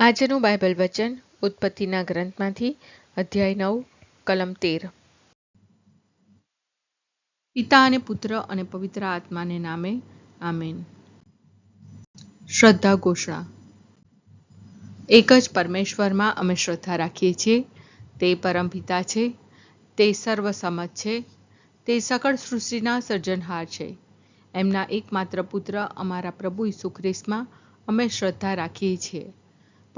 આજનું બાઇબલ વચન ઉત્પત્તિના ગ્રંથમાંથી અધ્યાય નવ, કલમ તેર. પિતા અને પુત્ર અને પવિત્ર આત્માને નામે, આમેન. શ્રદ્ધા ઘોષણા. એક જ પરમેશ્વરમાં અમે શ્રદ્ધા રાખીએ છીએ, તે પરમપિતા છે, તે સર્વસમજ છે, તે સકળ સૃષ્ટિના સર્જનહાર છે. એમના એકમાત્ર પુત્ર અમારા પ્રભુ ઈસુ ખ્રિસ્તમાં અમે શ્રદ્ધા રાખીએ છીએ.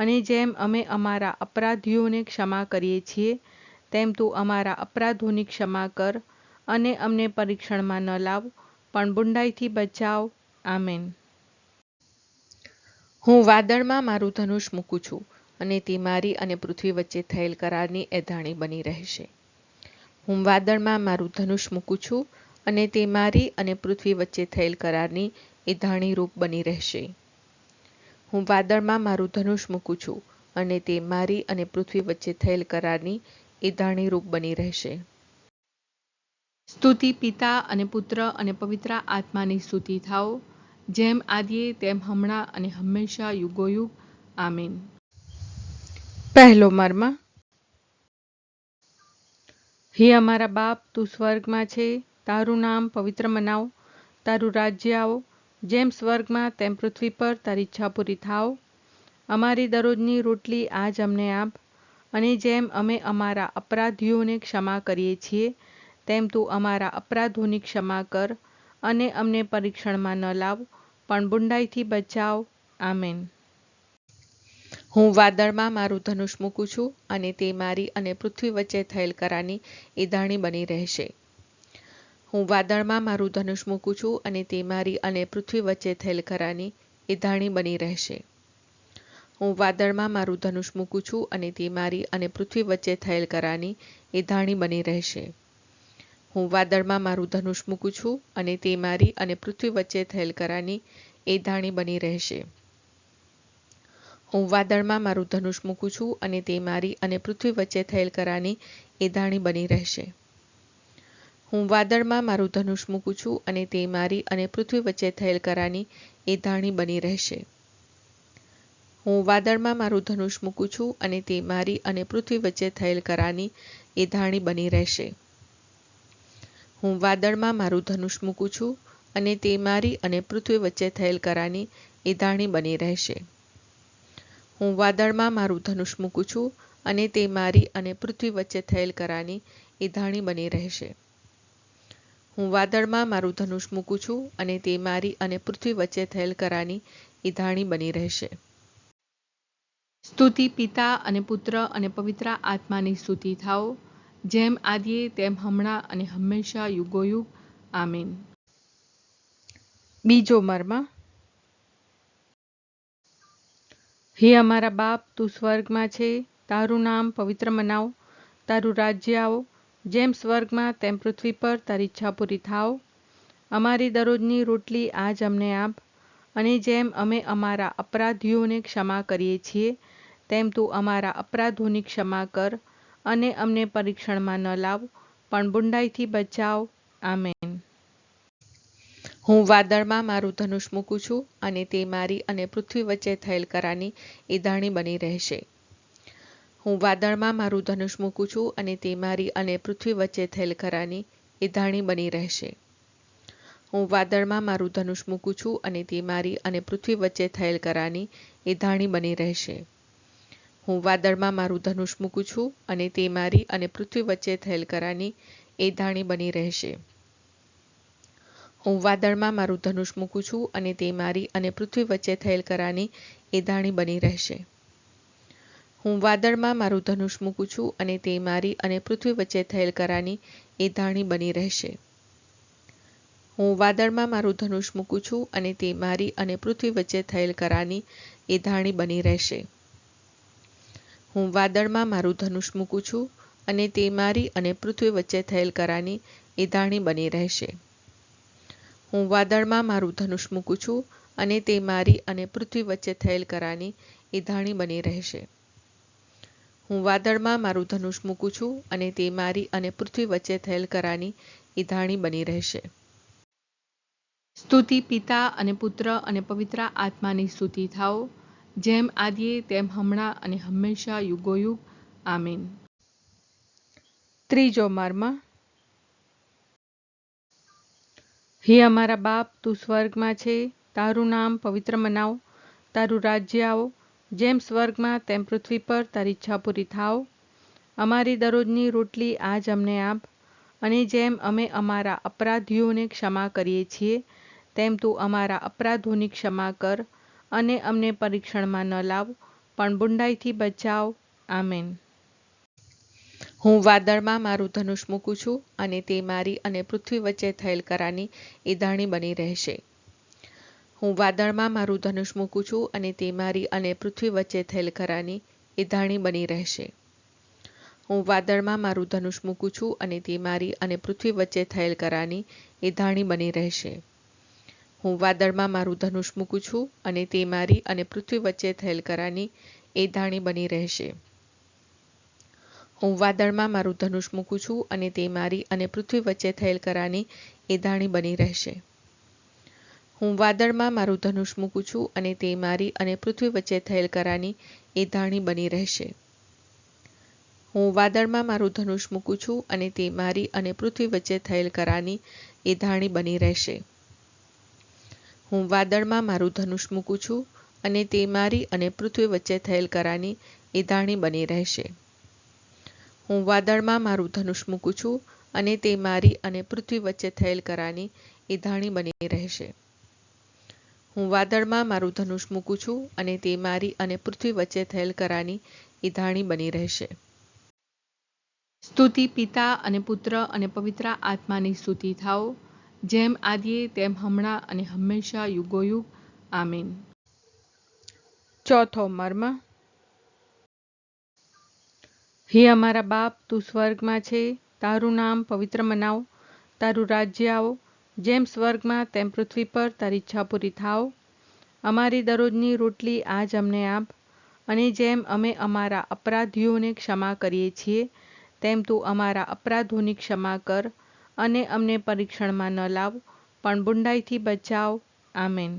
અને જેમ અમે અમારા અપરાધીઓને ક્ષમા કરીએ છીએ, તેમ તું અમારા અપરાધોની ક્ષમા કર અને અમને પરીક્ષણમાં ન લાવ, પણ બુંડાઈથી બચાવ. આમેન. હું વાદળમાં મારું ધનુષ મૂકું છું અને તે મારી અને પૃથ્વી વચ્ચે થયેલ કરારની એધાણી બની રહેશે. હું વાદળમાં મારું ધનુષ મૂકું છું અને તે મારી અને પૃથ્વી વચ્ચે થયેલ કરારની એધાણી રૂપ બની રહેશે. હું વાદળમાં મારું ધનુષ મૂકું છું અને તે મારી અને પૃથ્વી વચ્ચે થયેલ કરારની એ રૂપ બની રહેશે. સ્તુતિ પિતા અને પુત્ર અને પવિત્ર આત્માની સ્તુતિ થાઓ જેમ આદિએ તેમ હમણાં અને હંમેશા યુગોયુગ. આમીન. પહેલો મર્મ. હે અમારા બાપ તું સ્વર્ગમાં છે. તારું નામ પવિત્ર મનાવ. તારું રાજ્ય આવો. જેમ સ્વર્ગમાં તેમ પૃથ્વી પર તારી ઈચ્છા પૂરી થાવ. અમારી દરરોજની રોટલી આજ અમને આપ. અને જેમ અમે અમારા અપરાધીઓને ક્ષમા કરીએ છીએ, તેમ તું અમારા અપરાધોની ક્ષમા કર અને અમને પરીક્ષણમાં ન લાવ, પણ બુંડાઈથી બચાવ. આમેન. હું વાદળમાં મારું ધનુષ મૂકું છું અને તે મારી અને પૃથ્વી વચ્ચે થયેલ કરાની એધાણી બની રહેશે. હું વાદળમાં મારું ધનુષ મૂકું છું અને તે મારી અને પૃથ્વી વચ્ચે થયેલ કરાની એધાણી બની રહેશે. હું વાદળમાં મારું ધનુષ મૂકું છું અને તે મારી અને પૃથ્વી વચ્ચે થયેલ કરાની એધાણી બની રહેશે. હું વાદળમાં મારું ધનુષ મૂકું છું અને તે મારી અને પૃથ્વી વચ્ચે થયેલ કરાની એ ધાણી બની રહેશે. હું વાદળમાં મારું ધનુષ મૂકું છું અને તે મારી અને પૃથ્વી વચ્ચે થયેલ કરાની એ ધાણી બની રહેશે. હું વાદળમાં મારું ધનુષ મૂકું છું અને તે મારી અને પૃથ્વી વચ્ચે થયેલ કરાની એ ધાણી બની રહેશે. હું વાદળમાં મારું ધનુષ મૂકું છું અને તે મારી અને પૃથ્વી વચ્ચે થયેલ કરાની એ ધાણી બની રહેશે. હું વાદળમાં મારું ધનુષ મૂકું છું અને તે મારી અને પૃથ્વી વચ્ચે થયેલ કરાની એ ધાણી બની રહેશે. હું વાદળમાં મારું ધનુષ મૂકું છું અને તે મારી અને પૃથ્વી વચ્ચે થયેલ કરાની એ ધાણી બની રહેશે. હું વાદળમાં મારું ધનુષ મૂકું છું અને તે મારી અને પૃથ્વી વચ્ચે થયેલ કરાની એ બની રહેશે. સ્તુતિ પિતા અને પુત્ર અને પવિત્ર આત્માની સ્તુતિ થાઓ. જેમ આદિએ, તેમ હમણાં અને હંમેશા યુગોયુગ. આમીન. બીજો મર્મ. હે અમારા બાપ, તું સ્વર્ગમાં છે. તારું નામ પવિત્ર મનાવ. તારું રાજ્ય આવો. જેમ સ્વર્ગમાં તેમ પૃથ્વી પર તારી ઈચ્છા પૂરી થાવ અમારી દરરોજની રોટલી આજ અમને આપ. અને જેમ અમે અમારા અપરાધીઓને ક્ષમા કરીએ છીએ, તેમ તું અમારા અપરાધોની ક્ષમા કર અને અમને પરીક્ષણમાં ન લાવ, પણ બુંડાઈથી બચાવ. આમેન. હું વાદળમાં મારું ધનુષ મૂકું છું અને તે મારી અને પૃથ્વી વચ્ચે થયેલ કરાની એ ધાણી બની રહેશે. હું વાદળમાં મારું ધનુષ મૂકું છું અને તે મારી અને પૃથ્વી વચ્ચે થયેલ કરાની એ ધાણી બની રહેશે. હું વાદળમાં મારું ધનુષ મૂકું છું અને તે મારી અને પૃથ્વી વચ્ચે થયેલ કરાની એ ધાણી બની રહેશે. હું વાદળમાં મારું ધનુષ મૂકું છું અને તે મારી અને પૃથ્વી વચ્ચે થયેલ કરાની એ ધાણી બની રહેશે. હું વાદળમાં મારું ધનુષ મૂકું છું અને તે મારી અને પૃથ્વી વચ્ચે થયેલ કરાની એ ધાણી બની રહેશે. હું વાદળમાં મારું ધનુષ મૂકું છું અને તે મારી અને પૃથ્વી વચ્ચે થયેલ કરાની એ ધાણી બની રહેશે. હું વાદળમાં મારું ધનુષ મૂકું છું અને તે મારી અને પૃથ્વી વચ્ચે થયેલ કરાની એ ધાણી બની રહેશે. હું વાદળમાં મારું ધનુષ મૂકું છું અને તે મારી અને પૃથ્વી વચ્ચે થયેલ કરાની એ ધાણી બની રહેશે. હું વાદળમાં મારું ધનુષ મૂકું છું અને તે મારી અને પૃથ્વી વચ્ચે થયેલ કરાની એ ધાણી બની રહેશે. હું વાદળમાં મારું ધનુષ મૂકું છું અને તે મારી અને પૃથ્વી વચ્ચે થયેલ કરાની એ ધાણી બની રહેશે. સ્તુતિ પિતા અને પુત્ર અને પવિત્ર આત્માની સ્તુતિ થાઓ, જેમ આદિએ તેમ હમણાં અને હંમેશા યુગોયુગ. આમીન. ત્રીજો મર્મ. હે અમારા બાપ, તું સ્વર્ગમાં છે. તારું નામ પવિત્ર મનાવ. તારું રાજ્ય આવો. જેમ સ્વર્ગમાં તેમ પૃથ્વી પર તારી ઈચ્છા પૂરી થાવ અમારી દરરોજની રોટલી આજ અમને આપ. અને જેમ અમે અમારા અપરાધીઓને ક્ષમા કરીએ છીએ, તેમ તું અમારા અપરાધોની ક્ષમા કર અને અમને પરીક્ષણમાં ન લાવ, પણ બુંડાઈથી બચાવ. આમેન. હું વાદળમાં મારું ધનુષ મૂકું છું અને તે મારી અને પૃથ્વી વચ્ચે થયેલ કરાની એ ધાણી બની રહેશે. હું વાદળમાં મારું ધનુષ મૂકું છું અને તે મારી અને પૃથ્વી વચ્ચે થયેલ કરાની એ ધાણી બની રહેશે. હું વાદળમાં મારું ધનુષ મૂકું છું અને તે મારી અને પૃથ્વી વચ્ચે થયેલ કરાની એ ધાણી બની રહેશે. હું વાદળમાં મારું ધનુષ મૂકું છું અને તે મારી અને પૃથ્વી વચ્ચે થયેલ કરાની એ ધાણી બની રહેશે. હું વાદળમાં મારું ધનુષ મૂકું છું અને તે મારી અને પૃથ્વી વચ્ચે થયેલ કરાની એ ધાણી બની રહેશે. હું વાદળમાં મારું ધનુષ મૂકું છું અને તે મારી અને પૃથ્વી વચ્ચે થયેલ કરાની એ ધાણી બની રહેશે. હું વાદળમાં મારું ધનુષ મૂકું છું અને તે મારી અને પૃથ્વી વચ્ચે થયેલ કરાની એ ધાણી બની રહેશે. હું વાદળમાં મારું ધનુષ મૂકું છું અને તે મારી અને પૃથ્વી વચ્ચે થયેલ કરાની એ ધાણી બની રહેશે. હું વાદળમાં મારું ધનુષ મૂકું છું અને તે મારી અને પૃથ્વી વચ્ચે થયેલ કરાની એ ધાણી બની રહેશે. હું વાદળમાં મારું ધનુષ મૂકું છું અને તે મારી અને પૃથ્વી વચ્ચે થયેલ કરાની એ બની રહેશે. સ્તુતિ પિતા અને પુત્ર અને પવિત્ર આત્માની સ્તુતિ થાઓ. જેમ આદિએ, તેમ હમણાં અને હંમેશા યુગોયુગ. આમીન. ચોથો મર્મ. હે અમારા બાપ, તું સ્વર્ગમાં છે. તારું નામ પવિત્ર મનાવ. તારું રાજ્ય આવો. જેમ સ્વર્ગમાં તેમ પૃથ્વી પર તારી ઈચ્છા પૂરી થાવ અમારી દરરોજની રોટલી આજ અમને આપ. અને જેમ અમે અમારા અપરાધીઓને ક્ષમા કરીએ છીએ, તેમ તું અમારા અપરાધોની ક્ષમા કર અને અમને પરીક્ષણમાં ન લાવ, પણ બુંડાઈથી બચાવ. આમેન.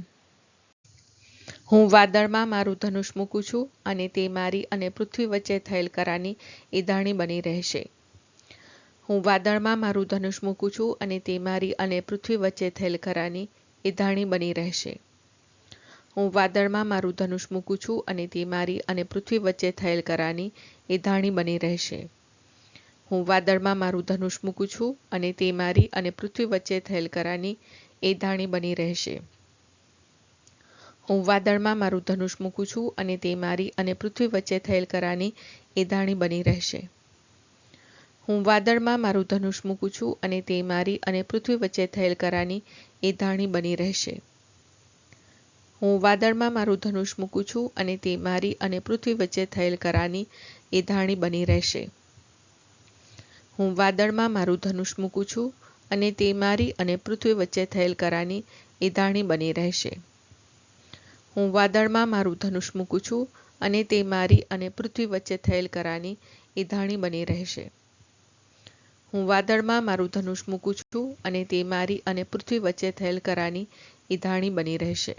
હું વાદળમાં મારું ધનુષ મૂકું છું અને તે મારી અને પૃથ્વી વચ્ચે થયેલ કરાની એ ધાણી બની રહેશે. હું વાદળમાં મારું ધનુષ મૂકું છું અને તે મારી અને પૃથ્વી વચ્ચે થયેલ કરાની એ ધાણી બની રહેશે. હું વાદળમાં મારું ધનુષ મૂકું છું અને તે મારી અને પૃથ્વી વચ્ચે થયેલ કરાની એ ધાણી બની રહેશે. હું વાદળમાં મારું ધનુષ મૂકું છું અને તે મારી અને પૃથ્વી વચ્ચે થયેલ કરાની એ ધાણી બની રહેશે. હું વાદળમાં મારું ધનુષ મૂકું છું અને તે મારી અને પૃથ્વી વચ્ચે થયેલ કરાની એ ધાણી બની રહેશે. હું વાદળમાં મારું ધનુષ મૂકું છું અને તે મારી અને પૃથ્વી વચ્ચે થયેલ કરાની એ ધાણી બની રહેશે. હું વાદળમાં મારું ધનુષ મૂકું છું અને તે મારી અને પૃથ્વી વચ્ચે થયેલ કરાની એ ધાણી બની રહેશે. હું વાદળમાં મારું ધનુષ મૂકું છું અને તે મારી અને પૃથ્વી વચ્ચે થયેલ કરાની એ ધાણી બની રહેશે. હું વાદળમાં મારું ધનુષ મૂકું છું અને તે મારી અને પૃથ્વી વચ્ચે થયેલ કરાની એ ધાણી બની રહેશે. હું વાદળમાં મારું ધનુષ મૂકું છું અને તે મારી અને પૃથ્વી વચ્ચે થયેલ કરાની એ બની રહેશે.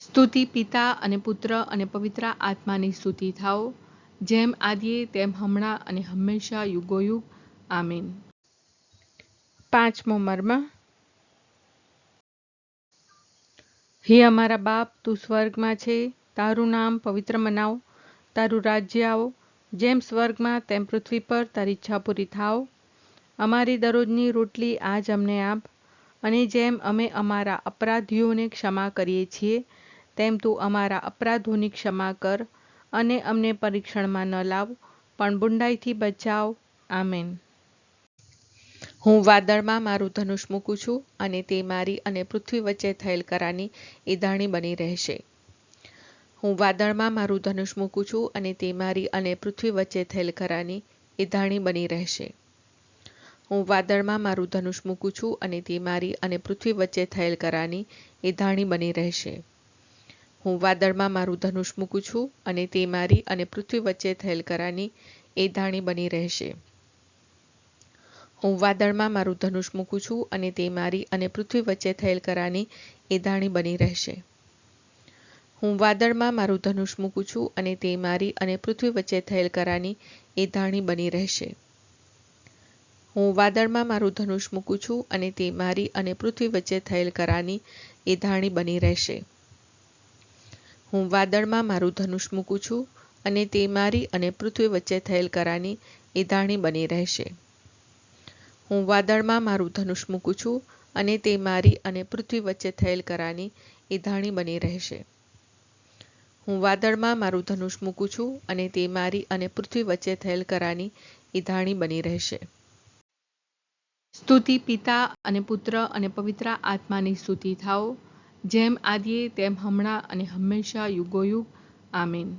સ્તુતિ પિતા અને પુત્ર અને પવિત્ર આત્માની સ્તુતિ થાઓ. જેમ આદિએ, તેમ હમણાં અને હંમેશા યુગોયુગ. આમીન. પાંચમો મર્મ. હે અમારા બાપ, તું સ્વર્ગમાં છે. તારું નામ પવિત્ર મનાવ. તારું રાજ્ય આવો. જેમ સ્વર્ગમાં તેમ પૃથ્વી પર તારી ઈચ્છા પૂરી થાવ અમારી દરરોજની રોટલી આજ અમને આપ. અને જેમ અમે અમારા અપરાધીઓને ક્ષમા કરીએ છીએ, તેમ તું અમારા અપરાધોની ક્ષમા કર અને અમને પરીક્ષણમાં ન લાવ, પણ બુંડાઈથી બચાવ. આમેન. હું વાદળમાં મારું ધનુષ મૂકું છું અને તે મારી અને પૃથ્વી વચ્ચે થયેલ કરાની ઈદાણી બની રહેશે. હું વાદળમાં મારું ધનુષ મૂકું છું અને તે મારી અને પૃથ્વી વચ્ચે થયેલ કરાની એધાણી બની રહેશે. હું વાદળમાં મારું ધનુષ મૂકું છું અને તે મારી અને પૃથ્વી વચ્ચે થયેલ કરાની એધાણી બની રહેશે. હું વાદળમાં મારું ધનુષ મૂકું છું અને તે મારી અને પૃથ્વી વચ્ચે થયેલ કરાની એધાણી બની રહેશે. હું વાદળમાં મારું ધનુષ મૂકું છું અને તે મારી અને પૃથ્વી વચ્ચે થયેલ કરાની એધાણી બની રહેશે. હું વાદળમાં મારું ધનુષ મૂકું છું અને તે મારી અને પૃથ્વી વચ્ચે થયેલ કરાની એધાણી બની રહેશે. હું વાદળમાં મારું ધનુષ મૂકું છું અને તે મારી અને પૃથ્વી વચ્ચે થયેલ કરાની એધાણી બની રહેશે. હું વાદળમાં મારું ધનુષ મૂકું છું અને તે મારી અને પૃથ્વી વચ્ચે થયેલ કરાની એધાણી બની રહેશે. હું વાદળમાં મારું ધનુષ મૂકું છું અને તે મારી અને પૃથ્વી વચ્ચે થયેલ કરાની એધાણી બની રહેશે. હું વાદળમાં મારું ધનુષ મૂકું છું અને તે મારી અને પૃથ્વી વચ્ચે થયેલ કરાની ઈધાણી બની રહેશે. સ્તુતિ પિતા અને પુત્ર અને પવિત્ર આત્માની સ્તુતિ થાઓ. જેમ આદિએ, તેમ હમણાં અને હંમેશા યુગોયુગ. આમીન.